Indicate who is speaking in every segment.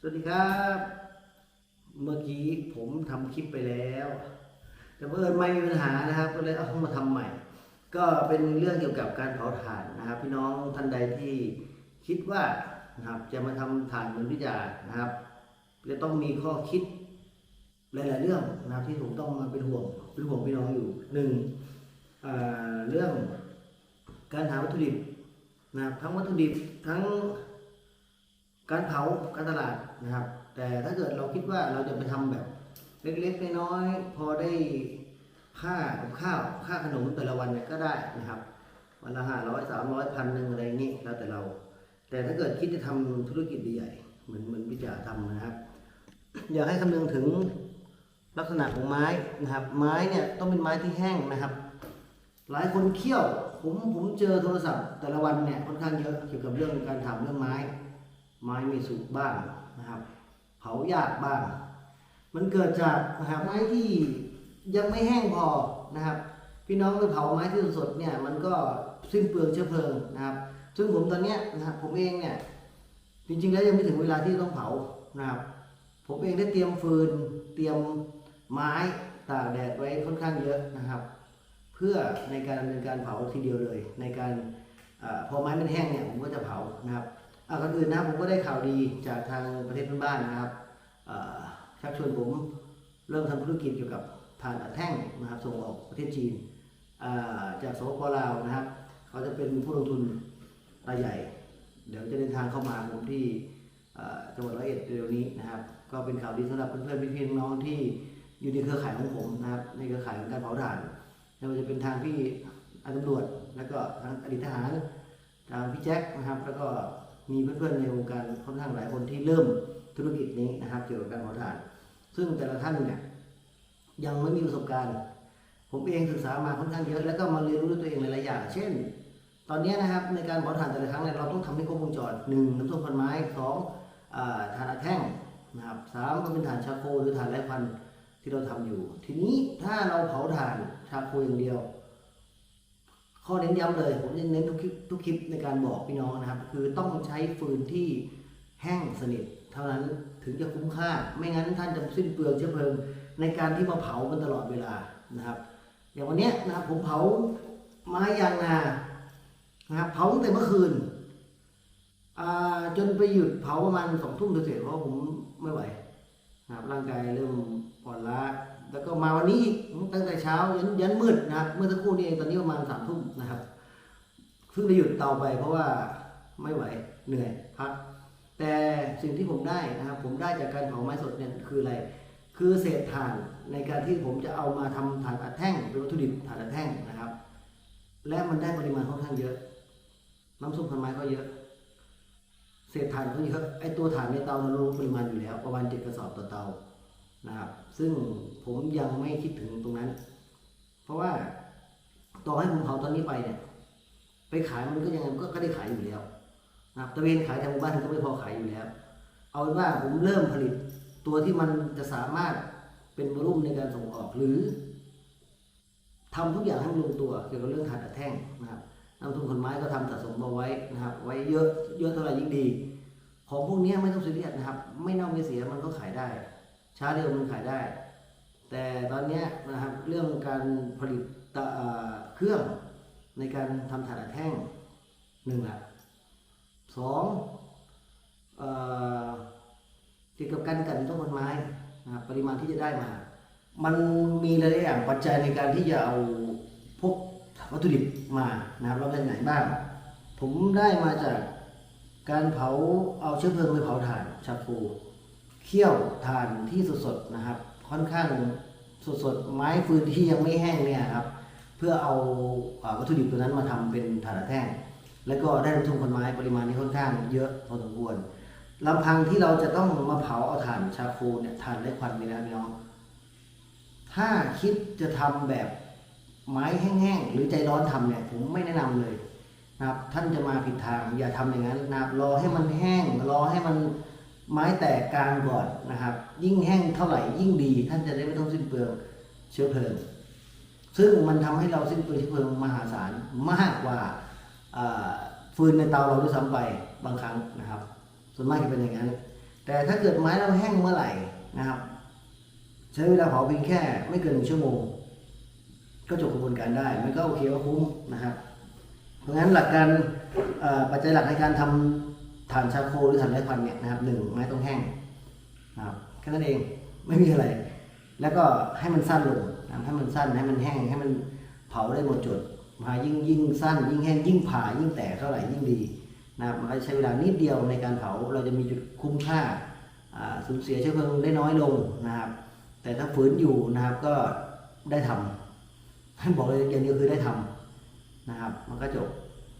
Speaker 1: สวัสดีครับ เมื่อกี้ผมทำคลิปไปแล้ว แต่เพื่อนไม่มีปัญหานะครับ ก็เลยเอามาทำใหม่ ก็เป็นเรื่องเกี่ยวกับการเผาถ่านนะครับ พี่น้องท่านใดที่คิดว่านะครับจะมาทำถ่านเหมือนพิจารนะครับจะต้องมีข้อคิดหลาย ๆ เรื่องนะครับที่ผมต้องมาเป็นห่วงเป็นห่วงพี่น้องอยู่หนึ่งเรื่องการหาวัตถุดิบนะครับทั้งวัตถุดิบทั้ง การเผาการตลาดนะครับ แต่ถ้าเกิดเราคิดว่าเราจะไปทำแบบเล็กๆน้อยๆพอได้ค่ากับข้าวค่าขนมแต่ละวันเนี่ยก็ได้นะครับวันละห้าร้อยสามร้อยพันหนึ่งอะไรอย่างนี้แล้วแต่เรา แต่ถ้าเกิดคิดจะทำธุรกิจใหญ่เหมือนเหมือนพิจารทำนะครับ อยากให้คำนึงถึงลักษณะของไม้นะครับ ไม้เนี่ยต้องเป็นไม้ที่แห้งนะครับ หลายคนเคี่ยวผมผมเจอโทรศัพท์แต่ละวันเนี่ยค่อนข้างเยอะเกี่ยวกับเรื่องการทำเรื่องไม้ ไม้มีสุกบ้างนะครับ เผายากบ้าง มันเกิดจากนะครับไม้ที่ยังไม่แห้งพอนะครับ พี่น้องไปเผาไม้ที่สดๆเนี่ยมันก็สิ้นเปลืองเชื้อเพลิงนะครับ ซึ่งผมตอนเนี้ยนะครับผมเองเนี่ยจริงๆแล้วยังไม่ถึงเวลาที่ต้องเผานะครับ ผมเองได้เตรียมฟืนเตรียมไม้ตากแดดไว้ค่อนข้างเยอะนะครับ เพื่อในการดำเนินการเผาทีเดียวเลย ในการอพอไม้มันแห้งเนี่ยผมก็จะเผานะครับ ก่อนอื่นนะผมก็ได้ข่าวดีจากทางประเทศเพื่อนบ้านนะครับชักชวนผมเริ่มทำธุรกิจเกี่ยวกับถ่านอัดแท่งนะครับส่งออกประเทศจีนอ่าจากสปปลาวนะครับ เขาจะเป็นผู้ลงทุนรายใหญ่ เดี๋ยวจะเดินทางเข้ามาผมที่จังหวัดร้อยเอ็ดเร็วนี้นะครับ ก็เป็นข่าวดีสำหรับเพื่อนๆพี่ๆน้องที่อยู่ในเครือข่ายของผมนะครับ ในเครือข่ายของการเผาถ่านไม่ว่าจะเป็นทางพี่ตำรวจแล้วก็ทางอดีตทหารทางพี่แจ็คนะครับ แล้วก็ มีเพื่อนๆในวงการค่อนข้างหลายคนที่เริ่มธุรกิจนี้นะครับ เกี่ยวกับการเผาถ่าน ซึ่งแต่ละท่านเนี่ยยังไม่มีประสบการณ์ ผมเองศึกษามาค่อนข้างเยอะ แล้วก็มาเรียนรู้ด้วยตัวเองหลายๆอย่าง เช่น ตอนนี้นะครับในการเผาถ่านแต่ละครั้งเนี่ยเราต้องทำให้ครบวงจรหนึ่งน้ำส้มพันไม้สองอ่าถ่านอัดแท่งนะครับสามก็เป็นถ่านชาโคหรือถ่านไร้ควันที่เราทำอยู่ ทีนี้ถ้าเราเผาถ่านชาโคอย่างเดียว ข้อเน้นย้ำเลย ผมจะเน้นทุกคลิปทุกคลิปในการบอกพี่น้องนะครับ คือต้องใช้ฟืนที่แห้งสนิท เท่านั้นถึงจะคุ้มค่า ไม่งั้นท่านจะสิ้นเปลืองเชื้อเพลิง ในการที่มาเผามันตลอดเวลานะครับอย่างวันนี้นะครับผมเผาไม้ยางนานะครับเผาตั้งแต่เมื่อคืนจนไปหยุดเผาประมาณสองทุ่มเสร็จเพราะผมไม่ไหวนะครับร่างกายเริ่มอ่อนล้า มาวันนี้ตั้งแต่เช้ายันยันมืดนะครับ เมื่อสักครู่นี้เองตอนนี้ประมาณสามทุ่มนะครับเพิ่งไปหยุดเตาไปเพราะว่าไม่ไหวเหนื่อยพักแต่สิ่งที่ผมได้นะครับ ผมได้จากการเผาไม้สดเนี่ยคืออะไร คือเศษถ่านในการที่ผมจะเอามาทำถ่านอัดแท่งเป็นวัตถุดิบถ่านอัดแท่งนะครับ และมันได้ปริมาณค่อนข้างเยอะ น้ำซุปพันไม้ก็เยอะ เศษถ่านก็เยอะไอตัวถ่านในเตาเรารู้ปริมาณอยู่แล้ว ประมาณเจ็ดกระสอบต่อเตา นะครับซึ่งผมยังไม่คิดถึงตรงนั้น เพราะว่าต่อให้ผมเผาตอนนี้ไปเนี่ย ไปขายมันก็ยังก็ก็ได้ขายอยู่แล้วนะครับตะเวนขายทางหมู่บ้านก็ไม่พอขายอยู่แล้ว เอาเป็นว่าผมเริ่มผลิตตัวที่มันจะสามารถเป็นวอลุ่มในการส่งออกหรือทำทุกอย่างให้ลงตัวเกี่ยวกับเรื่องถ่านอัดแท่งนะครับน้ำทุนคนไม้ก็ทำสะสมเอาไว้นะครับ ไว้เยอะเยอะเท่าไหร่ยิ่งดี ของพวกนี้ไม่ต้องซีเรียสนะครับ ไม่เน่าไม่เสียมันก็ขายได้ ช้าเร็วมันขายได้ แต่ตอนนี้นะครับเรื่องการผลิตเครื่องในการทำถ่านแท่งหนึ่งละสองเกี่ยวกับการกันต้นไม้นะครับปริมาณที่จะได้มา มันมีหลายอย่างปัจจัยในการที่จะเอาพวกวัตถุดิบมานะครับเราเป็นไหนบ้าง ผมได้มาจากการเผาเอาเชื้อเพลิงไปเผาถ่านชาโค เคี่ยวถ่านที่สดๆนะครับ ค่อนข้างสดๆไม้ฟืนที่ยังไม่แห้งเนี่ยครับ เพื่อเอาวัตถุดิบตัวนั้นมาทำเป็นถ่านอัดแท่งแล้วก็ได้น้ำทุนคนไม้ปริมาณที่ค่อนข้างเยอะพอสมควรลำพังที่เราจะต้องมาเผาเอาถ่านชาโคเนี่ยถ่านและควันนี่นะพี่น้องถ้าคิดจะทำแบบไม้แห้งๆหรือใจร้อนทำเนี่ยผมไม่แนะนำเลยนะครับท่านจะมาผิดทางอย่าทำอย่างนั้นนะครับรอให้มันแห้ง รอให้มัน ไม้แตกกลางก่อนนะครับ ยิ่งแห้งเท่าไหร่ยิ่งดี ท่านจะได้ไม่ต้องสิ้นเปลืองเชื้อเพลิง ซึ่งมันทำให้เราสิ้นเปลืองเชื้อเพลิงมหาศาลมากกว่าฟืนในเตาเราด้วยซ้ำไปบางครั้งนะครับ ส่วนมากจะเป็นอย่างนั้น แต่ถ้าเกิดไม้เราแห้งเมื่อไหร่นะครับ ใช้เวลาเผาเพียงแค่ไม่เกินหนึ่งชั่วโมง ก็จบกระบวนการได้ มันก็โอเคก็คุ้มนะครับ เพราะงั้นหลักการปัจจัยหลักในการทำ ถ่านชาโคหรือถ่านไร้ควันเนี่ยนะครับหนึ่งไม้ต้องแห้งนะครับแค่นั้นเองไม่มีอะไร แล้วก็ให้มันสั้นลงนะให้มันสั้นให้มันแห้งให้มันเผาได้หมดจุดมายิ่งยิ่งสั้น ยิ่งแห้งยิ่งผ่ายิ่งแตกเท่าไหร่ยิ่งดีนะครับมันใช้เวลานิดเดียวในการเผาเราจะมีจุดคุ้มค่าสูญเสียเชื้อเพลิงได้น้อยลงนะครับ แต่ถ้าฝืนอยู่นะครับก็ได้ทำให้บอกเลยอย่างเดียวคือได้ทำนะครับ มันก็จบ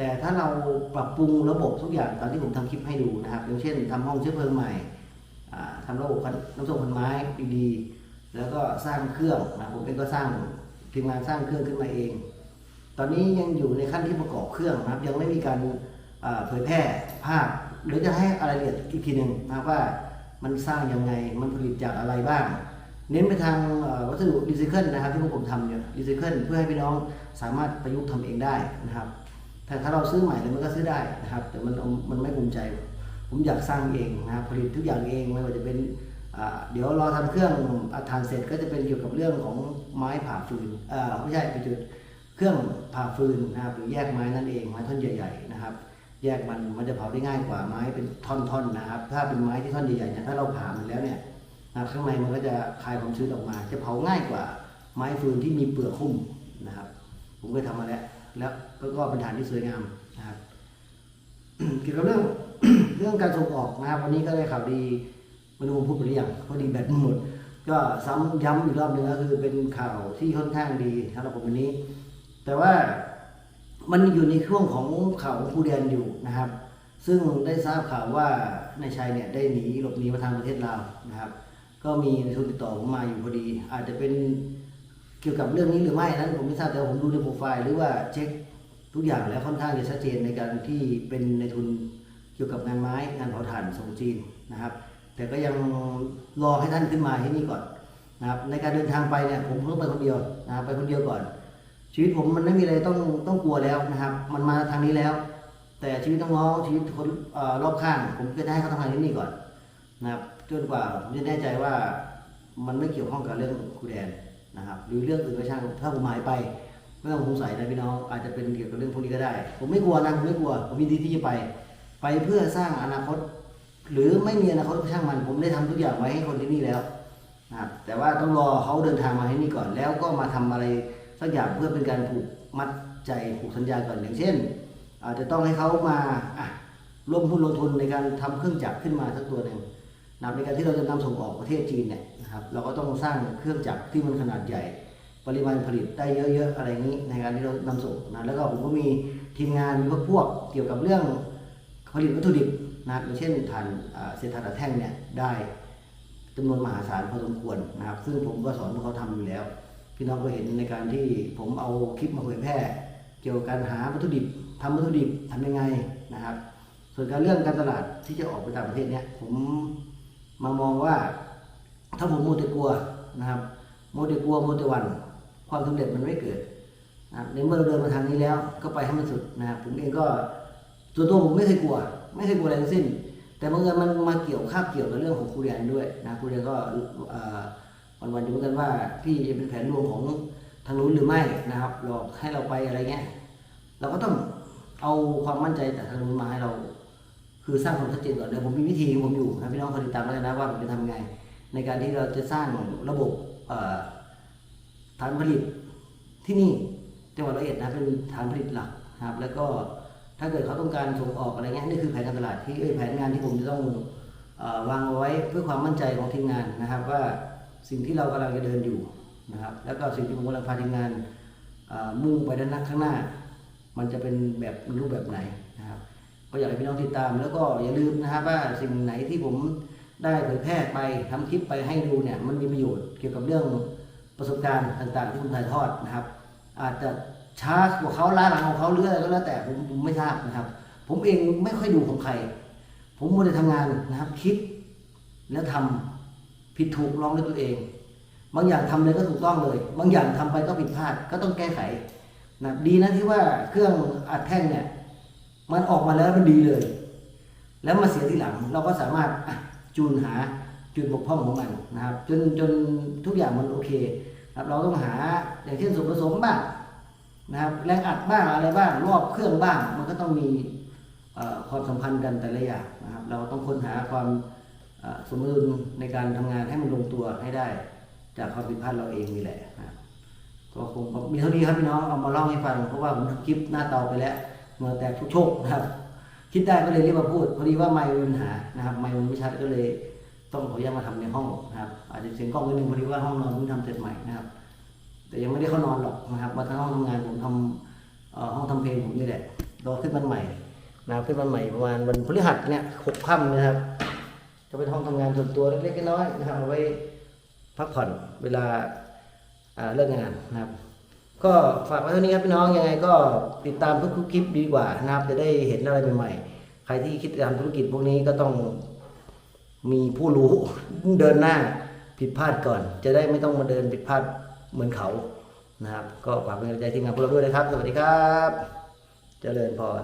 Speaker 1: แต่ถ้าเราปรับปรุงระบบทุกอย่างตามที่ผมทำคลิปให้ดูนะครับอย่างเช่นทำห้องเชื้อเพลิงใหม่อ่าทำระบบน้ำส่งพันไม้ดีๆแล้วก็สร้างเครื่องนะผมเองก็สร้างทีมงานสร้างเครื่องขึ้นมาเอง ตอนนี้ยังอยู่ในขั้นที่ประกอบเครื่องนะครับ ยังไม่มีการเผยแพร่ภาพหรือจะให้รายละเอียดอีกทีหนึ่งนะว่ามันสร้างยังไงมันผลิตจากอะไรบ้าง เน้นไปทางวัสดุรีไซเคิลนะครับที่พวกผมทำเนี่ยรีไซเคิลเพื่อให้พี่น้องสามารถประยุกต์ทำเองได้นะครับ แต่ถ้าเราซื้อใหม่เลยมันก็ซื้อได้นะครับ แต่มันมันไม่ภูมิใจ ผมอยากสร้างเองนะครับผลิตทุกอย่างเองไม่ว่าจะเป็นเดี๋ยวรอทำเครื่องอัดทานเสร็จก็จะเป็นเกี่ยวกับเรื่องของไม้ผ่าฟืนอ่อไม่ใช่เป็นจุดเครื่องผ่าฟืนนะครับหรือแยกไม้นั่นเองไม้ท่อนใหญ่ๆนะครับ แยกมันมันจะเผาได้ง่ายกว่าไม้เป็นท่อนๆนะครับ ถ้าเป็นไม้ที่ท่อนใหญ่ๆเนี่ยถ้าเราผ่ามันแล้วเนี่ยนะครับข้างในมันก็จะคายความชื้นออกมา จะเผาง่ายกว่าไม้ฟืนที่มีเปลือกหุ้มนะครับ ผมเคยทำมาแล้วแล้ว ก็ก็เป็นฐานที่สวยงามนะครับเกี่ยวกับเรื่องเรื่องการส่งออกนะครับ วันนี้ก็ได้ข่าวดีไม่รู้ผมพูดไปหรือยังพอดีแบตหมด ก็ซ้ำย้ำอีกรอบหนึ่งก็คือเป็นข่าวที่ค่อนข้างดีสำหรับผมวันนี้ แต่ว่ามันอยู่ในช่วงของข่าวของครูแดนอยู่นะครับ ซึ่งได้ทราบข่าวว่านายชัยเนี่ยได้หนีหลบหนีมาทางประเทศลาวนะครับ ก็มีในทุนติดต่อผมมาอยู่พอดี อาจจะเป็นเกี่ยวกับเรื่องนี้หรือไม่นั้นผมไม่ทราบแต่ผมดูในโปรไฟล์หรือว่าเช็ค ทุกอย่างแล้วค่อนข้างจะชัดเจนในการที่เป็นในทุนเกี่ยวกับงานไม้งานเผาถ่านส่งจีนนะครับ แต่ก็ยังรอให้ท่านขึ้นมาที่นี่ก่อนนะครับในการเดินทางไปเนี่ยผมต้องไปคนเดียวนะครับไปคนเดียวก่อน ชีวิตผมมันไม่มีอะไรต้องต้องกลัวแล้วนะครับ มันมาทางนี้แล้ว แต่ชีวิตน้องๆชีวิตคนรอบข้าง ผมก็จะให้เขาทำงานที่นี่ก่อนนะครับจนกว่าผมจะแน่ใจว่ามันไม่เกี่ยวข้องกับเรื่องครูแดนนะครับ หรือเรื่องอื่นก็ช่างถ้าผมหายไป ไม่ต้องสงสัยนะพี่น้องอาจจะเป็นเกี่ยวกับเรื่องพวกนี้ก็ได้ ผมไม่กลัวนะผมไม่กลัวผมมีดีที่จะไป ไปเพื่อสร้างอนาคต หรือไม่มีอนาคตช่างมัน ผมได้ทำทุกอย่างไว้ให้คนที่นี่แล้วนะครับแต่ว่าต้องรอเขาเดินทางมาที่นี่ก่อน แล้วก็มาทำอะไรสักอย่างเพื่อเป็นการผูกมัดใจผูกสัญญาก่อนอย่างเช่น อาจจะต้องให้เขามาร่วมหุ้นลงทุนในการทำเครื่องจักรขึ้นมาสักตัวหนึ่งนะในการที่เราจะนำส่งออกประเทศจีนเนี่ยนะครับเราก็ต้องสร้างเครื่องจักรที่มันขนาดใหญ่ ปริมาณผลิตได้เยอะๆอะไรอย่างนี้ในการที่เรานำส่งนะแล้วก็ผมก็มีทีมงานมีพวกพวกเกี่ยวกับเรื่องผลิตวัตถุดิบนะอย่างเช่นถ่านเศษถ่านอัดแท่งเนี่ยได้จำนวนมหาศาลพอสมควรนะครับ ซึ่งผมก็สอนพวกเขาทำอยู่แล้ว พี่น้องก็เห็นในการที่ผมเอาคลิปมาเผยแพร่ เกี่ยวกับการหาวัตถุดิบทำวัตถุดิบทำยังไงนะครับ ส่วนการเรื่องการตลาดที่จะออกไปต่างประเทศเนี่ยผมมามองว่า ถ้าผมโมวแต่กลัวนะครับโมวแต่กลัวโมวแต่หวัน ความสำเร็จมันไม่เกิดนะในเมื่อเราเดินมาทางนี้แล้ว ก็ไปให้มันสุดนะครับผมเองก็ตัวตัวผมไม่เคยกลัว ไม่เคยกลัวอะไรทั้งสิ้น แต่บางเอิญมันมาเกี่ยวคาบเกี่ยวกับเรื่องของครูเรียนด้วยนะครูเรียนก็เอ่อวันอยู่เหมือนกันว่าพี่จะเป็นแผนรวมของทางนู้นหรือไม่นะครับหลอกให้เราไปอะไรเงี้ยเราก็ต้องเอาความมั่นใจจากทางนู้นมาให้เรา คือสร้างความชัดเจนก่อนเดี๋ยวผมมีวิธีของผมอยู่นะพี่น้องคอยติดตามแล้วกันนะว่าผมจะทำไง ในการที่เราจะสร้างระบบเอ่อ ฐานผลิตที่นี่จังหวัดร้อยเอ็ดนะเป็นฐานผลิตหลักนะครับ แล้วก็ถ้าเกิดเขาต้องการส่งออกอะไรเงี้ยนี่คือแผนการตลาดที่แผนงานที่ผมจะต้องอวางเอาไว้เพื่อความมั่นใจของทีมงานนะครับ ว่าสิ่งที่เรากำลังจะเดินอยู่นะครับ แล้วก็สิ่งที่ผมกำลังพาทีมงานมุ่งไปด้านหน้าข้างหน้า มันจะเป็นแบบรูปแบบไหนนะครับก็อยากให้พี่น้องติดตาม แล้วก็อย่าลืมนะครับว่าสิ่งไหนที่ผมได้เผยแพร่ไปทำคลิปไปให้ดูเนี่ยมันมีประโยชน์เกี่ยวกับเรื่อง ประสบการณ์ต่างๆที่ผมถ่ายทอดนะครับ อาจจะช้ากว่าเขาล้าหลังของเขาหรืออะไรก็แล้วแต่ผมผมไม่ทราบนะครับ ผมเองไม่ค่อยดูของใคร ผมมัวแต่ทำงานนะครับ คิด แล้วทำผิดถูกลองด้วยตัวเอง บางอย่างทำเลยก็ถูกต้องเลย บางอย่างทำไปก็ผิดพลาดก็ต้องแก้ไขนะดีนะที่ว่าเครื่องอัดแท่งเนี่ย มันออกมาแล้วมันดีเลย แล้วมาเสียทีหลัง เราก็สามารถจูนหาจุดบกพร่องของมันนะครับ จนจนทุกอย่างมันโอเค ครับเราต้องหาอย่างเช่นส่วนผสมบ้างนะครับแรงอัดบ้างอะไรบ้างรอบเครื่องบ้างมันก็ต้องมีความสัมพันธ์กันแต่ละอย่างนะครับ เราต้องค้นหาความสมดุลในการทำงานให้มันลงตัวให้ได้ จากความผิดพลาดเราเองนี่แหละนะก็คงมีเท่านี้ครับพี่น้องเอามาเล่าให้ฟังเพราะว่าผมทำคลิปหน้าเตาไปแล้วเมื่อแตกทุกโชคนะครับ คิดได้ก็เลยเรีบมาพูดพอดีว่าไมค์มีปัญหานะครับไมค์มันไม่ชัดก็เลย ต้องขออนุญาตมาทำในห้องนะครับอาจจะเสียงกล้องนิดนึงพอดีว่าห้องนอนเพิ่งทำเสร็จใหม่นะครับ แต่ยังไม่ได้เข้านอนหรอกนะครับมาทางห้องทำงานผมทำห้องทำเพลงผมนี่แหละรอขึ้นวันใหม่นะครับขึ้นวันใหม่ประมาณวันพฤหัสเนี่ยหกค่ำนะครับ จะเป็นห้องทำงานส่วนตัวเล็กๆน้อยๆนะครับเอาไว้พักผ่อนเวลาเลิกงานนะครับ ก็ฝากไว้เท่านี้ครับพี่น้องยังไงก็ติดตามทุกคลิปดีกว่านะครับ จะได้เห็นอะไรใหม่ๆใครที่คิดจะทำธุรกิจพวกนี้ก็ต้อง มีผู้รู้เดินหน้าผิดพลาดก่อน จะได้ไม่ต้องมาเดินผิดพลาดเหมือนเขานะครับ ก็ฝากเป็นกำลังใจทีมงานพวกเราด้วยนะครับ สวัสดีครับ เจริญพร